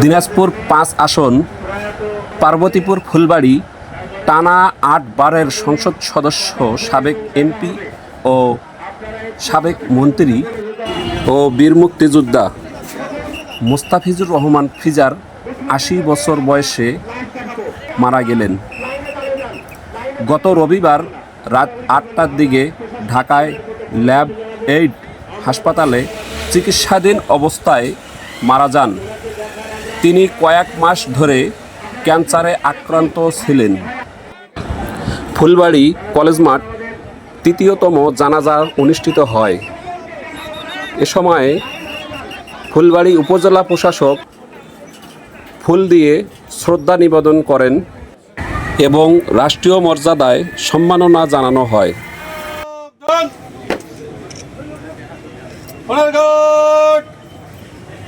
দিনাজপুর পাঁচ আসন, পার্বতীপুর ফুলবাড়ি, টানা আট বারের সংসদ সদস্য, সাবেক এমপি ও সাবেক মন্ত্রী ও বীর মুক্তিযোদ্ধা মোস্তাফিজুর রহমান ফিজার আশি বছর বয়সে মারা গেলেন। গত রবিবার রাত আটটার দিকে ঢাকায় ল্যাব এইড হাসপাতালে চিকিৎসাধীন অবস্থায় মারা যান। তিনি কয়েক মাস ধরে ক্যান্সারে আক্রান্ত ছিলেন। ফুলবাড়ি কলেজ মাঠ তৃতীয়তম জানাজা অনুষ্ঠিত হয়। এ সময় ফুলবাড়ি উপজেলা প্রশাসক ফুল দিয়ে শ্রদ্ধা নিবেদন করেন এবং রাষ্ট্রীয় মর্যাদায় সম্মাননা জানানো হয়।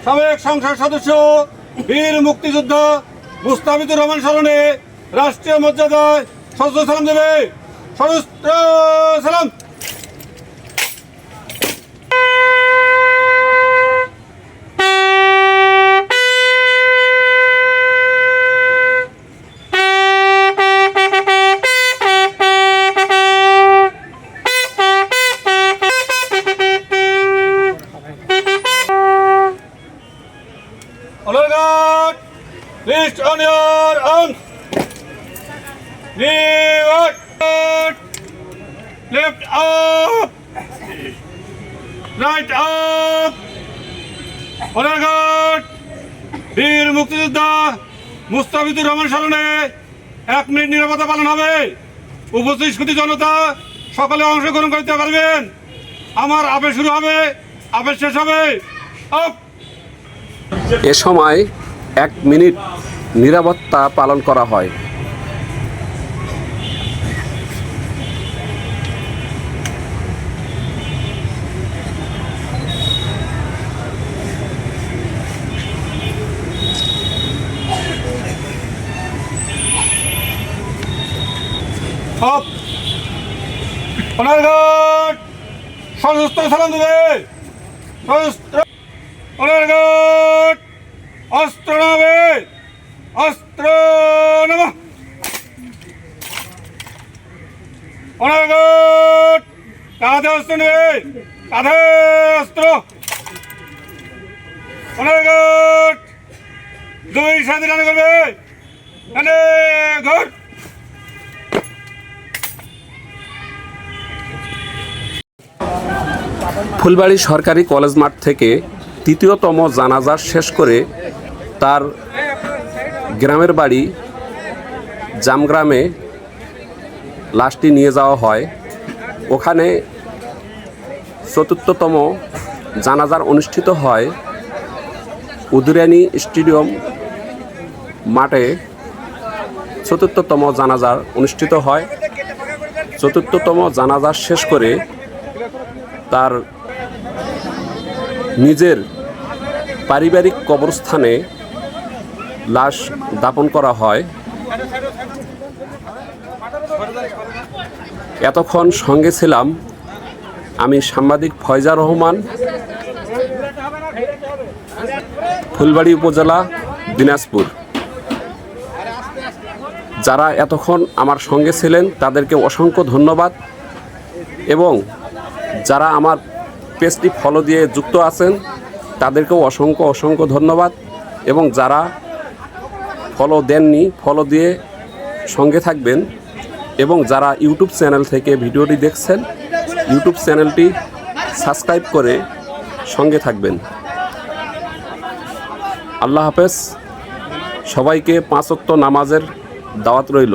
সাবেক সংসদ সদস্য বীর মুক্তিযোদ্ধা মুস্তাফিজুর রহমান স্মরণে রাষ্ট্রীয় মর্যাদায় সশস্ত্র সালাম দেবে। সশস্ত্র সালাম। Alert! List on your arms. Out. Left up. Right up. Alert! বীর মুক্তিযোদ্ধা মুস্তাফিজুর রহমান স্মরণে এক মিনিট নিরাপত্তা পালন হবে উপস্থিত সুতি জনতা, সকলে অংশগ্রহণ করতে পারবেন আমার আবেশ শুরু হবে আবেশ শেষ হবে আপ এ সময় এক মিনিট নিরাপত্তা পালন করা হয়। সশস্ত্র সালাম দেবে। সশস্ত্র সোনারঘাট অস্ত্র নামে। অস্ত্র নাম। সোনারঘাট কাঁধে অস্ত্র নেবে কাঁধে অস্ত্র। দুই সাথে রান করবে। ঘট ফুলবাড়ি সরকারি কলেজ মাঠ থেকে তৃতীয়তম জানাজা শেষ করে তার গ্রামের বাড়ি জামগ্রামে লাশটি নিয়ে যাওয়া হয়। ওখানে চতুর্থতম জানাজার অনুষ্ঠিত হয় উদুরানি স্টেডিয়াম মাঠে চতুর্থতম জানাজার অনুষ্ঠিত হয়। চতুর্থতম জানাজার শেষ করে তার নিজের পারিবারিক কবরস্থানে লাশ দাপন করা হয়। এতক্ষণ সঙ্গে ছিলাম আমি সাংবাদিক ফয়জা রহমান, ফুলবাড়ি উপজেলা, দিনাজপুর। যারা এতক্ষণ আমার সঙ্গে ছিলেন, তাদেরকে অসংখ্য ধন্যবাদ এবং যারা আমার পেজটি ফলো দিয়ে যুক্ত আছেন, তাদেরকেও অসংখ্য অসংখ্য ধন্যবাদ এবং যারা ফলো দেননি, ফলো দিয়ে সঙ্গে থাকবেন। এবং যারা ইউটিউব চ্যানেল থেকে ভিডিওটি দেখছেন, ইউটিউব চ্যানেলটি সাবস্ক্রাইব করে সঙ্গে থাকবেন। আল্লাহ হাফেজ, সবাইকে পাঁচত্ব নামাজের দাওয়াত রইল।